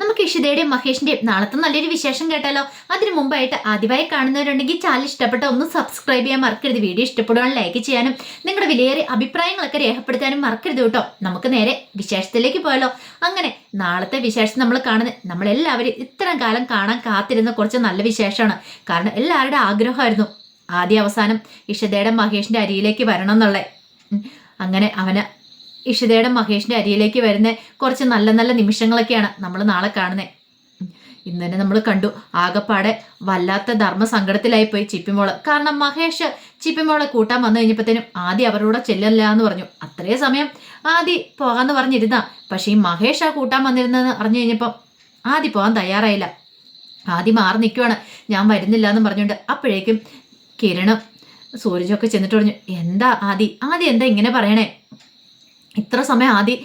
നമുക്ക് ഇഷിതയുടെയും മഹേഷിന്റെയും നാളത്തെ നല്ലൊരു വിശേഷം കേട്ടാലോ? അതിനു മുമ്പായിട്ട് ആദ്യമായി കാണുന്നവരുണ്ടെങ്കിൽ ചാനൽ ഇഷ്ടപ്പെട്ട ഒന്ന് സബ്സ്ക്രൈബ് ചെയ്യാൻ മറക്കരുത്. വീഡിയോ ഇഷ്ടപ്പെടുവാൻ ലൈക്ക് ചെയ്യാനും നിങ്ങളുടെ വിലയേറിയ അഭിപ്രായങ്ങളൊക്കെ രേഖപ്പെടുത്താനും മറക്കരുത് കേട്ടോ. നമുക്ക് നേരെ വിശേഷത്തിലേക്ക് പോയാലോ? അങ്ങനെ നാളത്തെ വിശേഷം നമ്മൾ കാണുന്നത് നമ്മളെല്ലാവരും ഇത്രയും കാലം കാണാൻ കാത്തിരുന്ന കുറച്ച് നല്ല വിശേഷമാണ്. കാരണം എല്ലാവരുടെ ആഗ്രഹമായിരുന്നു ആദ്യ അവസാനം ഇഷിതയുടെ മഹേഷിന്റെ അരിയിലേക്ക് വരണം എന്നുള്ളത്. അങ്ങനെ അവന് ഇഷിതയുടെ മഹേഷിന്റെ അരിയിലേക്ക് വരുന്ന കുറച്ച് നല്ല നല്ല നിമിഷങ്ങളൊക്കെയാണ് നമ്മൾ നാളെ കാണുന്നത് ഇന്ന് തന്നെ നമ്മൾ കണ്ടു. ആകപ്പാടെ വല്ലാത്ത ധർമ്മ സങ്കടത്തിലായി പോയി ചിപ്പിമോൾ. കാരണം മഹേഷ് ചിപ്പിമോളെ കൂട്ടാൻ വന്നു കഴിഞ്ഞപ്പോഴത്തേനും ആദ്യം അവരോട് ചെല്ലല്ല എന്ന് പറഞ്ഞു. അത്രയും സമയം ആദ്യം പോകാന്ന് പറഞ്ഞിരുന്ന. പക്ഷേ ഈ മഹേഷ് ആ കൂട്ടാൻ വന്നിരുന്നെന്ന് അറിഞ്ഞു കഴിഞ്ഞപ്പം ആദ്യം പോകാൻ തയ്യാറായില്ല. ആദ്യം മാറി നിൽക്കുവാണ് ഞാൻ വരുന്നില്ല എന്ന് പറഞ്ഞുകൊണ്ട് അപ്പോഴേക്കും കിരണം സൂരജൊക്കെ ചെന്നിട്ട് പറഞ്ഞു എന്താ ആദി? ആദ്യം എന്താ ഇങ്ങനെ പറയണേ? ഇത്ര സമയം ആദ്യം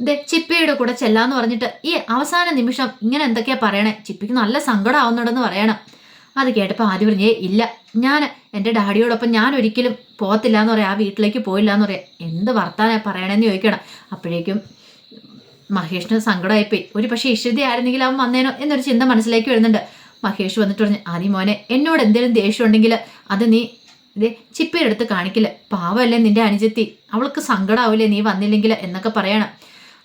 ദേ ചിപ്പിയുടെ കൂടെ ചെല്ലാന്ന് പറഞ്ഞിട്ട് ഈ അവസാന നിമിഷം ഇങ്ങനെ എന്തൊക്കെയാ പറയണേ? ചിപ്പിക്ക് നല്ല സങ്കടം ആവുന്നുണ്ടെന്ന് പറയണം. അത് കേട്ടപ്പോൾ ആദ്യം പറഞ്ഞേ ഇല്ല. ഞാൻ എന്റെ ഡാഡിയോടൊപ്പം ഞാൻ ഒരിക്കലും പോകത്തില്ല എന്ന് പറയാം. ആ വീട്ടിലേക്ക് പോയില്ല എന്ന് പറയാം. എന്ത് വർത്താനാ പറയണേന്ന് ചോദിക്കണം. അപ്പോഴേക്കും മഹേഷിന് സങ്കടമായിപ്പോയി ഒരു പക്ഷേ ഇഷ്ടതി ആയിരുന്നെങ്കിൽ അവൻ വന്നേനോ? എന്നൊരു ചിന്ത മനസ്സിലേക്ക് വരുന്നുണ്ട്. മഹേഷ് വന്നിട്ട് പറഞ്ഞു ആദ്യം മോനെ എന്നോട് എന്തെങ്കിലും ദേഷ്യം ഉണ്ടെങ്കിൽ അത് നീ ഇതേ ചിപ്പയെടുത്ത് കാണിക്കില്ല. പാവമല്ലേ നിന്റെ അനുജത്തി? അവൾക്ക് സങ്കടാവില്ലേ നീ വന്നില്ലെങ്കിൽ എന്നൊക്കെ പറയണം.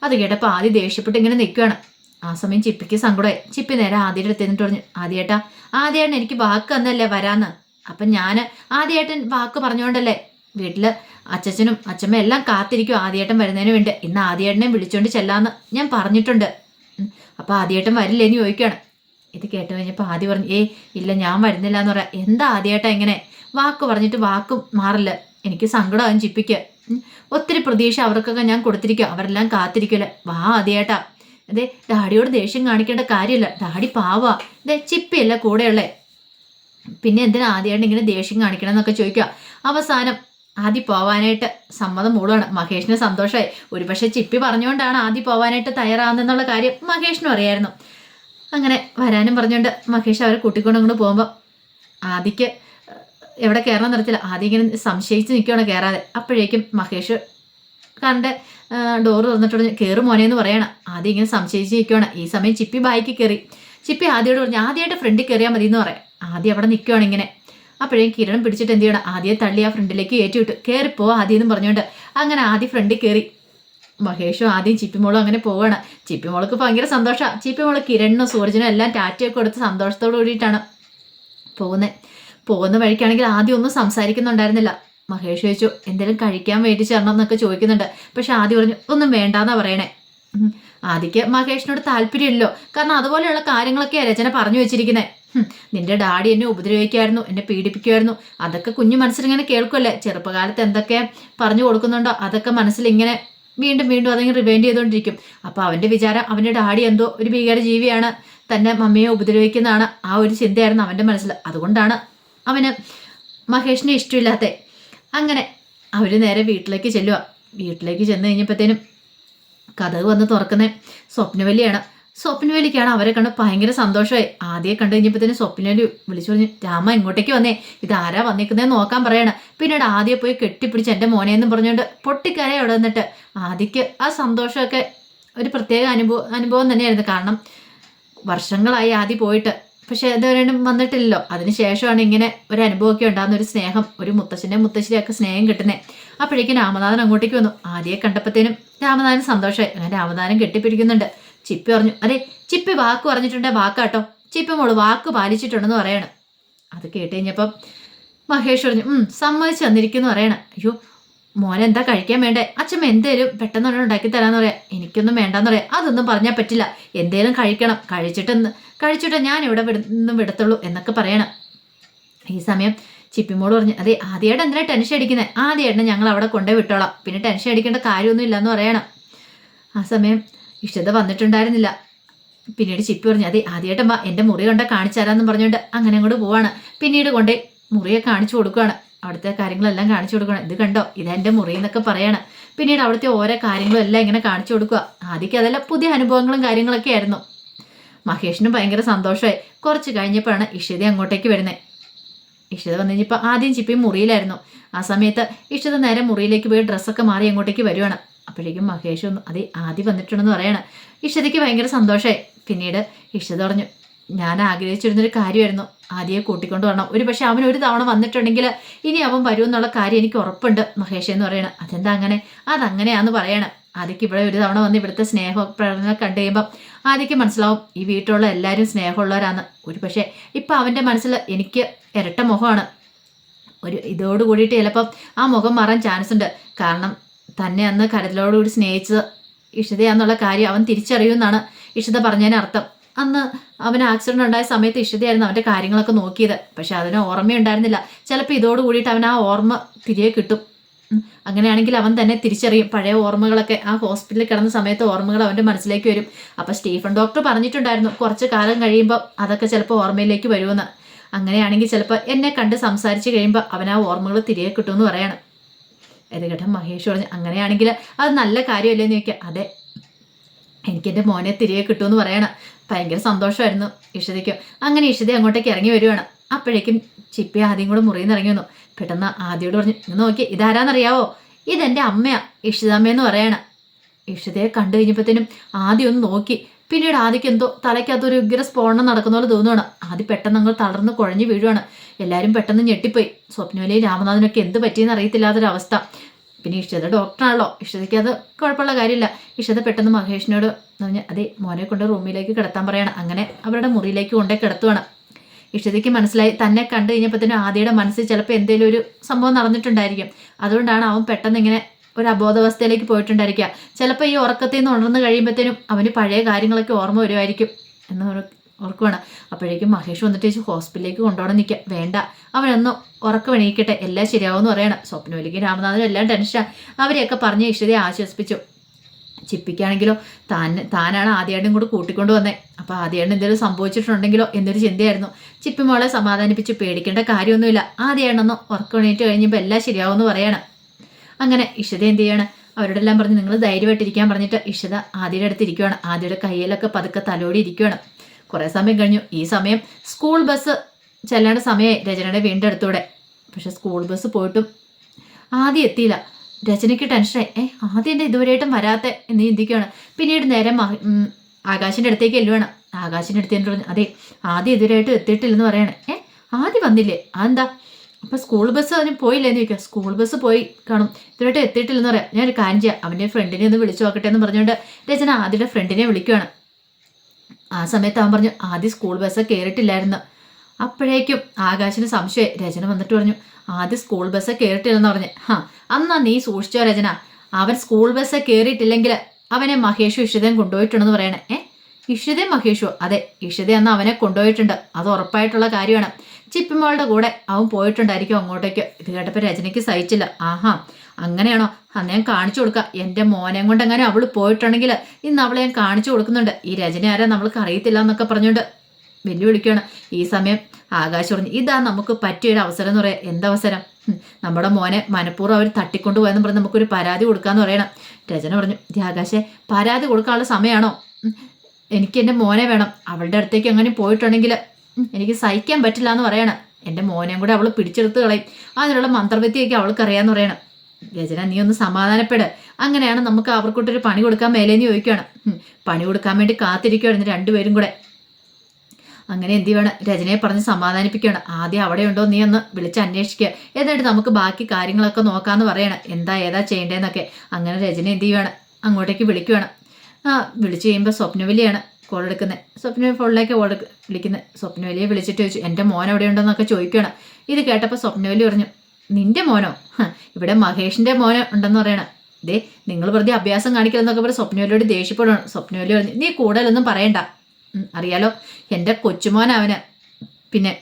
അത് കേട്ടപ്പോൾ ആദ്യം ദേഷ്യപ്പെട്ട് ഇങ്ങനെ നിൽക്കുകയാണ് ആ സമയം ചിപ്പിക്ക് സങ്കടമായി ചിപ്പി നേരെ ആദ്യയുടെ അടുത്ത് എന്നിട്ട് പറഞ്ഞു ആദ്യേട്ടാ ആദ്യേട്ടൻ എനിക്ക് വാക്ക് തന്നല്ലേ വരാന്ന്. അപ്പം ഞാൻ ആദ്യേട്ടൻ വാക്ക് പറഞ്ഞുകൊണ്ടല്ലേ വീട്ടിൽ അച്ഛനും അച്ഛമ്മ എല്ലാം കാത്തിരിക്കും ആദ്യേട്ടൻ വരുന്നതിന് വേണ്ടി. ഇന്ന് ആദ്യേട്ടനെ വിളിച്ചുകൊണ്ട് ചെല്ലാന്ന് ഞാൻ പറഞ്ഞിട്ടുണ്ട്. അപ്പോൾ അപ്പൊ ആദ്യേട്ടൻ വരില്ലേ? എന്ന് ചോദിക്കുകയാണ് ഇത് കേട്ട് കഴിഞ്ഞപ്പോൾ ആദ്യം പറഞ്ഞു ഏയ് ഇല്ല ഞാൻ വരുന്നില്ല എന്ന് പറയാം. എന്താ ആദ്യേട്ടാ ഇങ്ങനെ? വാക്ക് പറഞ്ഞിട്ട് വാക്ക് മാറില്ല എനിക്ക് സങ്കടം ചിപ്പിക്ക്. ഒത്തിരി പ്രതീക്ഷ അവർക്കൊക്കെ ഞാൻ കൊടുത്തിരിക്കുക അവരെല്ലാം കാത്തിരിക്കില്ല? വാ ആദ്യേട്ടാ അതെ ഡാഡിയോട് ദേഷ്യം കാണിക്കേണ്ട കാര്യമില്ല. ഡാഡി പാവാ. അതെ ചിപ്പിയല്ല കൂടെയുള്ളേ? പിന്നെ എന്തിനാ ആദ്യമായിട്ട് ഇങ്ങനെ ദേഷ്യം കാണിക്കണം എന്നൊക്കെ ചോദിക്കുക? അവസാനം ആദ്യം പോവാനായിട്ട് സമ്മതം മൂടുകയാണ് മഹേഷിന് സന്തോഷമായി ഒരുപക്ഷെ ചിപ്പി പറഞ്ഞുകൊണ്ടാണ് ആദ്യം പോവാനായിട്ട് തയ്യാറാവുന്നെന്നുള്ള കാര്യം മഹേഷിനും അറിയായിരുന്നു. അങ്ങനെ വരാനും പറഞ്ഞുകൊണ്ട് മഹേഷ് അവരെ കൂട്ടിക്കൊണ്ട് അങ്ങോട്ട് പോകുമ്പോൾ ആദിക്ക് എവിടെ കയറണം നിർത്തില്ല ആദ്യം ഇങ്ങനെ സംശയിച്ച് നിൽക്കുകയാണ് കയറാതെ അപ്പോഴേക്കും മഹേഷ് കണ്ട് ഡോറ് തുറന്നിട്ട് കയറും മോനെ എന്ന് പറയണം. ആദ്യം ഇങ്ങനെ സംശയിച്ച് നിൽക്കുകയാണ് ഈ സമയം ചിപ്പി ബായിക്ക് കയറി ചിപ്പി ആദ്യയോട് പറഞ്ഞു ആദ്യമായിട്ട് ഫ്രണ്ടിൽ കയറിയാൽ മതി എന്ന് പറയാം. ആദ്യം അവിടെ നിൽക്കുകയാണ് ഇങ്ങനെ. അപ്പോഴേക്കും കിരണം പിടിച്ചിട്ട് എന്ത് ചെയ്യണം? ആദ്യം തള്ളി ആ ഫ്രണ്ടിലേക്ക് ഏറ്റുവിട്ടു. വിട്ടു കയറിപ്പോ ആദ്യം എന്ന് പറഞ്ഞുകൊണ്ട്. അങ്ങനെ ആദ്യം ഫ്രണ്ടിൽ കയറി മഹേഷും ആദ്യം ചിപ്പിമോളും അങ്ങനെ പോവാണ്. ചിപ്പിമോൾക്ക് ഭയങ്കര സന്തോഷമാണ് മോൾ കിരണിനും സൂരജിനും എല്ലാം ടാറ്റയൊക്കെ കൊടുത്ത് സന്തോഷത്തോടു കൂടിയിട്ടാണ് പോകുന്നത് പോകുന്ന വഴിക്കാണെങ്കിൽ ആദ്യം ഒന്നും സംസാരിക്കുന്നുണ്ടായിരുന്നില്ല. മഹേഷ് ചോദിച്ചു എന്തെങ്കിലും കഴിക്കാൻ വേണ്ടി ചേരണം എന്നൊക്കെ ചോദിക്കുന്നുണ്ട്. പക്ഷെ ആദ്യം പറഞ്ഞു ഒന്നും വേണ്ടാന്നാ പറയണേ. ആദ്യക്ക് മഹേഷിനോട് താല്പര്യമില്ലല്ലോ. കാരണം അതുപോലെയുള്ള കാര്യങ്ങളൊക്കെ രചന പറഞ്ഞു വെച്ചിരിക്കുന്നത് നിന്റെ ഡാഡി എന്നെ ഉപദ്രവിക്കുമായിരുന്നു എന്നെ പീഡിപ്പിക്കുമായിരുന്നു. അതൊക്കെ കുഞ്ഞു മനസ്സിലിങ്ങനെ കേൾക്കുമല്ലേ ചെറുപ്പകാലത്ത് എന്തൊക്കെ പറഞ്ഞു കൊടുക്കുന്നുണ്ടോ? അതൊക്കെ മനസ്സിൽ ഇങ്ങനെ വീണ്ടും വീണ്ടും അതങ്ങനെ റിവൈൻഡ് ചെയ്തുകൊണ്ടിരിക്കും. അപ്പോൾ അവന്റെ വിചാരം അവന്റെ ഡാഡി എന്തോ ഒരു ഭീകര ജീവിയാണ് തന്നെ മമ്മിയെ ഉപദ്രവിക്കുന്നതാണ്. ആ ഒരു ചിന്തയായിരുന്നു അവന്റെ മനസ്സിൽ അതുകൊണ്ടാണ് അവന് മഹേഷിനെ ഇഷ്ടമില്ലാത്ത. അങ്ങനെ അവർ നേരെ വീട്ടിലേക്ക് ചെല്ലുക വീട്ടിലേക്ക് ചെന്ന് കഴിഞ്ഞപ്പോഴത്തേനും കഥക് വന്ന് തുറക്കുന്ന സ്വപ്നവലിയാണ് സ്വപ്നവലിക്കാണ് അവരെ കണ്ട് ഭയങ്കര സന്തോഷമായി. ആദ്യം കണ്ടു കഴിഞ്ഞപ്പോഴത്തേനും സ്വപ്നവലി വിളിച്ചു പറഞ്ഞു രാമ ഇങ്ങോട്ടേക്ക് വന്നേ. ഇത് ആരാ വന്നിരിക്കുന്നതെന്ന് നോക്കാൻ പറയണം. പിന്നീട് ആദ്യം പോയി കെട്ടിപ്പിടിച്ച് എന്റെ മോനെ എന്നും പറഞ്ഞുകൊണ്ട് പൊട്ടിക്കര അവിടെ വന്നിട്ട്. ആദ്യക്ക് ആ സന്തോഷമൊക്കെ ഒരു പ്രത്യേക അനുഭവം അനുഭവം തന്നെയായിരുന്നു. കാരണം വർഷങ്ങളായി ആദ്യം പോയിട്ട് പക്ഷെ ഇതുവരെയും വന്നിട്ടില്ലല്ലോ. അതിനുശേഷമാണ് ഇങ്ങനെ ഒരു അനുഭവമൊക്കെ ഉണ്ടാകുന്ന ഒരു സ്നേഹം ഒരു മുത്തശ്ശന്റെ മുത്തശ്ശിയൊക്കെ സ്നേഹം കിട്ടുന്നത് അപ്പോഴേക്കും രാമനാഥൻ അങ്ങോട്ടേക്ക് വന്നു. ആദ്യം കണ്ടപ്പോഴത്തേനും രാമനാഥൻ സന്തോഷമായി. അങ്ങനെ രാമനാഥൻ കെട്ടിപ്പിടിക്കുന്നുണ്ട്. ചിപ്പി പറഞ്ഞു അതെ ചിപ്പി വാക്ക് പറഞ്ഞിട്ടുണ്ട് വാക്കാട്ടോ ചിപ്പി മോൾ വാക്ക് പാലിച്ചിട്ടുണ്ടെന്ന് പറയണം. അത് കേട്ട് കഴിഞ്ഞപ്പം മഹേഷ് പറഞ്ഞു സമ്മതിച്ച് തന്നിരിക്കുന്നു പറയണം. അയ്യോ മോനെ എന്താ കഴിക്കാൻ വേണ്ടേ? അച്ഛമ്മ എന്തേലും പെട്ടെന്ന് ഉണ്ടാക്കി തരാന്ന് പറയാം. എനിക്കൊന്നും വേണ്ടാന്ന് പറയാം. അതൊന്നും പറഞ്ഞാൽ പറ്റില്ല. എന്തേലും കഴിക്കണം. കഴിച്ചിട്ട് കഴിച്ചിട്ട് ഞാൻ ഇവിടെ വിടുന്നും വിടത്തുള്ളൂ എന്നൊക്കെ പറയണം. ഈ സമയം ചിപ്പിമോട് പറഞ്ഞു അതെ ആദ്യമായിട്ട് എന്തിനാ ടെൻഷൻ അടിക്കുന്നത് ആദ്യമായിട്ട് ഞങ്ങൾ അവിടെ കൊണ്ടുപോയി വിട്ടോളാം. പിന്നെ ടെൻഷൻ അടിക്കേണ്ട കാര്യമൊന്നും ഇല്ലെന്ന് പറയണം. ആ സമയം ഇഷ്ടത വന്നിട്ടുണ്ടായിരുന്നില്ല. പിന്നീട് ചിപ്പി പറഞ്ഞു അതെ ആദ്യമായിട്ട് വാ. എന്റെ മുറി കൊണ്ട കാണിച്ചു തരാമെന്ന് പറഞ്ഞുകൊണ്ട് അങ്ങനെ അങ്ങോട്ട് പോവാണ്. പിന്നീട് കൊണ്ടേ മുറിയെ കാണിച്ചു കൊടുക്കുകയാണ് അവിടുത്തെ കാര്യങ്ങളെല്ലാം കാണിച്ചു കൊടുക്കണം. ഇത് കണ്ടോ? ഇതെന്റെ മുറി എന്നൊക്കെ പറയാണ്. പിന്നീട് അവിടുത്തെ ഓരോ കാര്യങ്ങളും എല്ലാം ഇങ്ങനെ കാണിച്ചു കൊടുക്കുക. ആദ്യം അതെല്ലാം പുതിയ അനുഭവങ്ങളും കാര്യങ്ങളൊക്കെ ആയിരുന്നു. മഹേഷിനും ഭയങ്കര സന്തോഷമായി. കുറച്ച് കഴിഞ്ഞപ്പോഴാണ് ഇഷിത അങ്ങോട്ടേക്ക് വരുന്നത് ഇഷിത വന്നു കഴിഞ്ഞപ്പോൾ ആദ്യം ചിപ്പി മുറിയിലായിരുന്നു. ആ സമയത്ത് ഇഷിത നേരെ മുറിയിലേക്ക് പോയി ഡ്രസ്സൊക്കെ മാറി അങ്ങോട്ടേക്ക് വരുവാണ്. അപ്പോഴേക്കും മഹേഷ് ഒന്ന് അത് ആദ്യം വന്നിട്ടുണ്ടെന്ന് പറയണം. ഇഷിതയ്ക്ക് ഭയങ്കര സന്തോഷമായി. പിന്നീട് ഇഷിത പറഞ്ഞു ഞാൻ ആഗ്രഹിച്ചിരുന്നൊരു കാര്യമായിരുന്നു. ആദ്യയെ കൂട്ടിക്കൊണ്ട് വരണം. ഒരു പക്ഷെ അവൻ ഒരു തവണ വന്നിട്ടുണ്ടെങ്കിൽ ഇനി അവൻ വരുമെന്നുള്ള കാര്യം എനിക്ക് ഉറപ്പുണ്ട് മഹേഷ് എന്ന് പറയണം. അതെന്താ അങ്ങനെ? അതങ്ങനെയാന്ന് പറയണം. ആദ്യക്ക് ഇവിടെ ഒരു തവണ വന്ന് ഇവിടുത്തെ സ്നേഹ പ്രകടനം കണ്ടു കഴിയുമ്പം ആദ്യക്ക് മനസ്സിലാവും ഈ വീട്ടിലുള്ള എല്ലാവരും സ്നേഹമുള്ളവരാണ് ഒരു പക്ഷേ ഇപ്പം അവന്റെ മനസ്സിൽ എനിക്ക് ഇരട്ട മുഖമാണ്. ഒരു ഇതോട് കൂടിയിട്ട് ചിലപ്പം ആ മുഖം മാറാൻ ചാൻസ് ഉണ്ട്. കാരണം തന്നെ അന്ന് കരുതലോടുകൂടി സ്നേഹിച്ചത് ഇഷിതയാന്നുള്ള കാര്യം അവൻ തിരിച്ചറിയുമെന്നാണ് ഇഷിത പറഞ്ഞതിന് അർത്ഥം അന്ന് അവന് ആക്സിഡന്റ് ഉണ്ടായ സമയത്ത് ഇഷിതയായിരുന്നു അവന്റെ കാര്യങ്ങളൊക്കെ നോക്കിയത്. പക്ഷെ അതിന് ഓർമ്മയുണ്ടായിരുന്നില്ല. ചിലപ്പോൾ ഇതോട് കൂടിയിട്ട് അവൻ ആ ഓർമ്മ തിരികെ കിട്ടും. അങ്ങനെയാണെങ്കിൽ അവൻ തന്നെ തിരിച്ചറിയും. പഴയ ഓർമ്മകളൊക്കെ ആ ഹോസ്പിറ്റലിൽ കിടന്ന സമയത്ത് ഓർമ്മകൾ അവന്റെ മനസ്സിലേക്ക് വരും. അപ്പോൾ സ്റ്റീഫൻ ഡോക്ടർ പറഞ്ഞിട്ടുണ്ടായിരുന്നു കുറച്ച് കാലം കഴിയുമ്പോൾ അതൊക്കെ ചിലപ്പോൾ ഓർമ്മയിലേക്ക് വരുമെന്ന്. അങ്ങനെയാണെങ്കിൽ ചിലപ്പോൾ എന്നെ കണ്ട് സംസാരിച്ച് കഴിയുമ്പോൾ അവൻ ആ ഓർമ്മകൾ തിരികെ കിട്ടുമെന്ന് പറയാണ്. ഇത് കേട്ട മഹേഷ് പറഞ്ഞു അങ്ങനെയാണെങ്കിൽ അത് നല്ല കാര്യമല്ലേ? എന്ന് ചോദിക്കുക. അതെ. എനിക്കെന്റെ മോനെ തിരികെ കിട്ടുമെന്ന് പറയണം. ഭയങ്കര സന്തോഷമായിരുന്നു ഇഷിതയ്ക്കും അങ്ങനെ ഇഷിത അങ്ങോട്ടേക്ക് ഇറങ്ങി വരുവാണ്. അപ്പോഴേക്കും ചിപ്പി ആദ്യം കൂടെ മുറിയിൽ നിന്ന് ഇറങ്ങി വന്നു. പെട്ടെന്ന് ആദ്യോട് പറഞ്ഞു ഇന്ന് നോക്കി ഇതാരാന്നറിയാവോ? ഇതെന്റെ അമ്മയാ ഇഷിതാമ്മയെന്ന് പറയണം. ഇഷിതയെ കണ്ടു കഴിഞ്ഞപ്പോഴത്തേനും ആദ്യം ഒന്ന് നോക്കി. പിന്നീട് ആദ്യക്ക് എന്തോ തലയ്ക്കകത്തൊരു ഉഗ്ര സ്ഫോടനം നടക്കുന്ന പോലെ തോന്നുവാണ്. ആദ്യം പെട്ടെന്ന് അങ്ങ് തളർന്ന് കുഴഞ്ഞു വീഴുവാണ്. എല്ലാവരും പെട്ടെന്ന് ഞെട്ടിപ്പോയി. സ്വപ്നവലയും രാമനാഥനൊക്കെ എന്ത് പറ്റിയെന്ന് അറിയത്തില്ലാത്തൊരവസ്ഥ. പിന്നെ ഇഷ്ടത ഡോക്ടറാണല്ലോ. ഇഷ്ടതയ്ക്ക് അത് കുഴപ്പമുള്ള കാര്യമില്ല. ഇഷ്ടത പെട്ടെന്ന് മഹേഷിനോട് പറഞ്ഞ് അതെ മോനെ കൊണ്ട് റൂമിലേക്ക് കിടത്താൻ പറയണം. അങ്ങനെ അവരുടെ മുറിയിലേക്ക് കൊണ്ടേ കിടത്തുവാണ്. ഇഷ്ടതയ്ക്ക് മനസ്സിലായി. തന്നെ കണ്ടു കഴിഞ്ഞപ്പോൾ തന്നെ ആദ്യയുടെ മനസ്സിൽ ചിലപ്പോൾ എന്തെങ്കിലും ഒരു സംഭവം നടന്നിട്ടുണ്ടായിരിക്കും. അതുകൊണ്ടാണ് അവൻ പെട്ടെന്ന് ഇങ്ങനെ ഒരു അബോധാവസ്ഥയിലേക്ക് പോയിട്ടുണ്ടായിരിക്കുക. ചിലപ്പോൾ ഈ ഉറക്കത്തിൽ നിന്ന് ഉണർന്നു കഴിയുമ്പോഴത്തേനും അവന് പഴയ കാര്യങ്ങളൊക്കെ ഓർമ്മ വരുമായിരിക്കും എന്ന് ഓർ- ഓർക്കുവാണ് അപ്പോഴേക്കും മഹേഷ് വന്നിട്ട് ഹോസ്പിറ്റലിലേക്ക് കൊണ്ടുപോകണം നിൽക്കുക. വേണ്ട. അവനൊന്ന് ഉറക്കം എണീക്കട്ടെ എല്ലാം ശരിയാവുമെന്ന് പറയണം. സ്വപ്നവലിക്കും രാമനാഥനും എല്ലാം ടെൻഷൻ അവരെയൊക്കെ പറഞ്ഞ് ഇഷ്ടതയെ ആശ്വസിപ്പിച്ചു. ചിപ്പിക്കാണെങ്കിലോ താൻ താനാണ് ആദ്യമായിട്ടും കൂടെ കൂട്ടിക്കൊണ്ട് വന്നേ. അപ്പോൾ ആദ്യമായിട്ട് എന്തെങ്കിലും സംഭവിച്ചിട്ടുണ്ടെങ്കിലോ എന്നൊരു ചിന്തയായിരുന്നു. ചിപ്പി മോളെ സമാധാനിപ്പിച്ച് പേടിക്കേണ്ട കാര്യമൊന്നുമില്ല. ആദ്യമായിട്ടൊന്ന് ഉറക്കം എണീറ്റ് കഴിഞ്ഞപ്പോൾ എല്ലാം ശരിയാവുമെന്ന് പറയണം. അങ്ങനെ ഇഷ്ടത എന്ത് ചെയ്യാണ്? അവരോടെല്ലാം പറഞ്ഞ് നിങ്ങൾ ധൈര്യമായിട്ടിരിക്കാൻ പറഞ്ഞിട്ട് ഇഷ്ടത ആദ്യയുടെ അടുത്ത് ഇരിക്കുവാണ്. ആദ്യയുടെ കയ്യിലൊക്കെ പതുക്കെ തലോടി ഇരിക്കുവാണ്. കുറേ സമയം കഴിഞ്ഞു. ഈ സമയം സ്കൂൾ ബസ് ചെല്ലേണ്ട സമയമായി രചനയുടെ വീണ്ടും അടുത്തൂടെ. പക്ഷെ സ്കൂൾ ബസ് പോയിട്ടും ആദ്യം എത്തിയില്ല. രചനയ്ക്ക് ടെൻഷനായി ഏ ആദ്യം എന്റെ ഇതുവരെയായിട്ടും വരാത്ത? എന്ന് ചിന്തിക്കുകയാണ്. പിന്നീട് നേരെ ആകാശിന്റെ അടുത്തേക്ക് എല്ലുവാണ് ആകാശിന്റെ അടുത്ത് പറഞ്ഞു അതെ ആദ്യം ഇതുവരെയായിട്ടും എത്തിയിട്ടില്ലെന്ന് പറയണേ. ഏ ആദ്യം വന്നില്ലേ? അതെന്താ? അപ്പൊ സ്കൂൾ ബസ് അതിന് പോയില്ലെന്ന് ചോദിക്കുക സ്കൂൾ ബസ് പോയി കാണും. ഇതുവരെയായിട്ട് എത്തിയിട്ടില്ലെന്ന് പറയാം. ഞാനൊരു കാര്യം ചെയ്യാം. അവന്റെ ഫ്രണ്ടിനെ ഒന്ന് വിളിച്ചു നോക്കട്ടെ എന്ന് പറഞ്ഞുകൊണ്ട് രചന ആദ്യയുടെ ഫ്രണ്ടിനെ വിളിക്കുവാണ്. ആ സമയത്ത് അവൻ പറഞ്ഞു ആദ്യം സ്കൂൾ ബസ് കയറിയിട്ടില്ലായിരുന്നു. അപ്പോഴേക്കും ആകാശിന് സംശയം. രചന വന്നിട്ട് പറഞ്ഞു ആദ്യം സ്കൂൾ ബസ് കയറിയിട്ടില്ലെന്ന് പറഞ്ഞു. ഹാ അന്നാ നീ സൂക്ഷിച്ചോ രചന. അവൻ സ്കൂൾ ബസ് കയറിയിട്ടില്ലെങ്കിൽ അവനെ മഹേഷും ഇഷിതയും കൊണ്ടുപോയിട്ടുണ്ടെന്ന് പറയണേ. ഏ ഇഷിതയും മഹേഷോ അതെ ഇഷിത അന്ന് അവനെ കൊണ്ടുപോയിട്ടുണ്ട്. അത് ഉറപ്പായിട്ടുള്ള കാര്യമാണ്. ചിപ്പിമോളുടെ കൂടെ അവൻ പോയിട്ടുണ്ടായിരിക്കും അങ്ങോട്ടേക്ക്. ഇത് കേട്ടപ്പോൾ രചനയ്ക്ക് സഹിച്ചില്ല. ആഹാ അങ്ങനെയാണോ? അന്ന് ഞാൻ കാണിച്ചു കൊടുക്കുക എന്റെ മോനെ കൊണ്ട് അങ്ങനെ അവൾ പോയിട്ടുണ്ടെങ്കിൽ ഇന്ന് അവളെ ഞാൻ കാണിച്ചു കൊടുക്കുന്നുണ്ട്. ഈ രചന ആരാ നമ്മൾക്ക് അറിയത്തില്ല എന്നൊക്കെ പറഞ്ഞുകൊണ്ട് വെല്ലുവിളിക്കുകയാണ്. ഈ സമയം ആകാശ് പറഞ്ഞു ഇതാ നമുക്ക് പറ്റിയൊരു അവസരം എന്ന് പറയാം. എന്തവസരം നമ്മുടെ മോനെ മനഃപൂർവം അവർ തട്ടിക്കൊണ്ടു പോയെന്ന് പറഞ്ഞ് നമുക്കൊരു പരാതി കൊടുക്കാന്ന് പറയണം. രചന പറഞ്ഞു "ദേ ആകാശെ പരാതി കൊടുക്കാനുള്ള സമയമാണോ എനിക്ക് എന്റെ മോനെ വേണം. അവളുടെ അടുത്തേക്ക് അങ്ങനെ പോയിട്ടുണ്ടെങ്കിൽ എനിക്ക് സഹിക്കാൻ പറ്റില്ല എന്ന് പറയണം. എന്റെ മോനെയും കൂടെ അവൾ പിടിച്ചെടുത്ത് കളയും. അതിനുള്ള മന്ത്രവിദ്യയൊക്കെ അവൾക്ക് അറിയാമെന്ന് പറയണം. രചന നീ ഒന്ന് സമാധാനപ്പെട്. അങ്ങനെയാണ് നമുക്ക് അവർക്കൊട്ടൊരു പണി കൊടുക്കാൻ മേലേന്ന് ചോദിക്കുകയാണ്. പണി കൊടുക്കാൻ വേണ്ടി കാത്തിരിക്കുകയായിരുന്നു രണ്ടുപേരും കൂടെ. അങ്ങനെ എന്ത് വേണം രചനയെ പറഞ്ഞ് സമാധാനിപ്പിക്കുകയാണ്. ആദ്യം അവിടെ ഉണ്ടോ നീ ഒന്ന് വിളിച്ച് അന്വേഷിക്കുക എന്നിട്ട് നമുക്ക് ബാക്കി കാര്യങ്ങളൊക്കെ നോക്കാമെന്ന് പറയണം. എന്താ ഏതാ ചെയ്യേണ്ടതെന്നൊക്കെ. അങ്ങനെ രചന എന്ത് ചെയ്യണം അങ്ങോട്ടേക്ക് വിളിക്കുവാണ്. ആ വിളിച്ചു കഴിയുമ്പോൾ സ്വപ്നവലിയാണ് കോൾ എടുക്കുന്നത് സ്വപ്ന ഫോണിലേക്ക് കോൾ വിളിക്കുന്നത് സ്വപ്നവലിയെ വിളിച്ചിട്ട് ചോദിച്ചു എന്റെ മോൻ എവിടെ ഉണ്ടെന്നൊക്കെ ചോദിക്കുകയാണ് ഇത് കേട്ടപ്പോൾ സ്വപ്നവലി പറഞ്ഞു നിന്റെ മോനോ? ഇവിടെ മഹേഷിന്റെ മോനോ ഉണ്ടെന്ന് പറയണം. ദേ നിങ്ങൾ വെറുതെ അഭ്യാസം കാണിക്കലെന്നൊക്കെ പറഞ്ഞ് സ്വപ്നവലിയോട് ദേഷ്യപ്പെടുകയാണ് സ്വപ്നവലി പറഞ്ഞു നീ കൂടുതലൊന്നും പറയണ്ട. അറിയാലോ എന്റെ കൊച്ചുമോൻ അവന്. പിന്നെ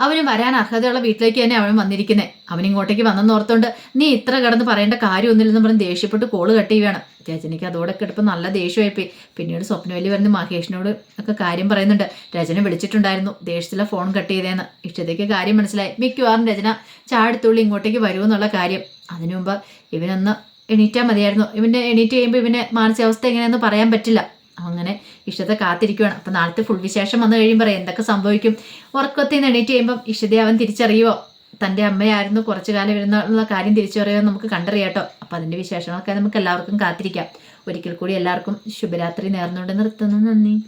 അവന് വരാൻ അർഹതയുള്ള വീട്ടിലേക്ക് തന്നെ അവൻ വന്നിരിക്കുന്നത് അവൻ ഇങ്ങോട്ടേക്ക് വന്നെന്ന് ഓർത്തോണ്ട് നീ ഇത്ര കിടന്ന് പറയേണ്ട കാര്യമൊന്നുമില്ലെന്ന് പറഞ്ഞ് ദേഷ്യപ്പെട്ട് കോൾ കട്ട് ചെയ്യുകയാണ് രചനയ്ക്ക് അതോടെ കിടപ്പ് നല്ല ദേഷ്യമായി പോയി പിന്നീട് സ്വപ്നവല്ലി വരുന്ന മഹേഷിനോട് ഒക്കെ കാര്യം പറയുന്നുണ്ട്. രചന വിളിച്ചിട്ടുണ്ടായിരുന്നു. ദേഷ്യത്തിലെ ഫോൺ കട്ട് ചെയ്തേന്ന്. ഇഷ്ടത്തേക്ക് കാര്യം മനസ്സിലായി. മിക്കവാറും രചന ചാടിത്തുള്ളി ഇങ്ങോട്ടേക്ക് വരുമെന്നുള്ള കാര്യം. അതിനു മുമ്പ് ഇവനൊന്ന് എണീറ്റാൽ മതിയായിരുന്നു. ഇവന്റെ എണീറ്റ് കഴിയുമ്പോൾ ഇവന്റെ മാനസികാവസ്ഥ എങ്ങനെയാണെന്ന് പറയാൻ പറ്റില്ല. അങ്ങനെ ഇഷ്ടത്തെ കാത്തിരിക്കുകയാണ് അപ്പം നാളത്തെ ഫുൾ വിശേഷം വന്നു കഴിയുമ്പോൾ എന്തൊക്കെ സംഭവിക്കും? ഉറക്കത്തിൽ നിന്ന് എണീറ്റ് കഴിയുമ്പം ഇഷ്ടതയെ അവൻ തിരിച്ചറിയുമോ തന്റെ അമ്മയായിരുന്നു കുറച്ചു കാലം വരുന്നുള്ള കാര്യം തിരിച്ചറിയുമോ നമുക്ക് കണ്ടറിയാട്ടോ. അപ്പം അതിന്റെ വിശേഷങ്ങളൊക്കെ നമുക്ക് എല്ലാവർക്കും കാത്തിരിക്കാം. ഒരിക്കൽ കൂടി എല്ലാവർക്കും ശുഭരാത്രി നേർന്നുകൊണ്ട് നിർത്തുന്നു. നന്ദി.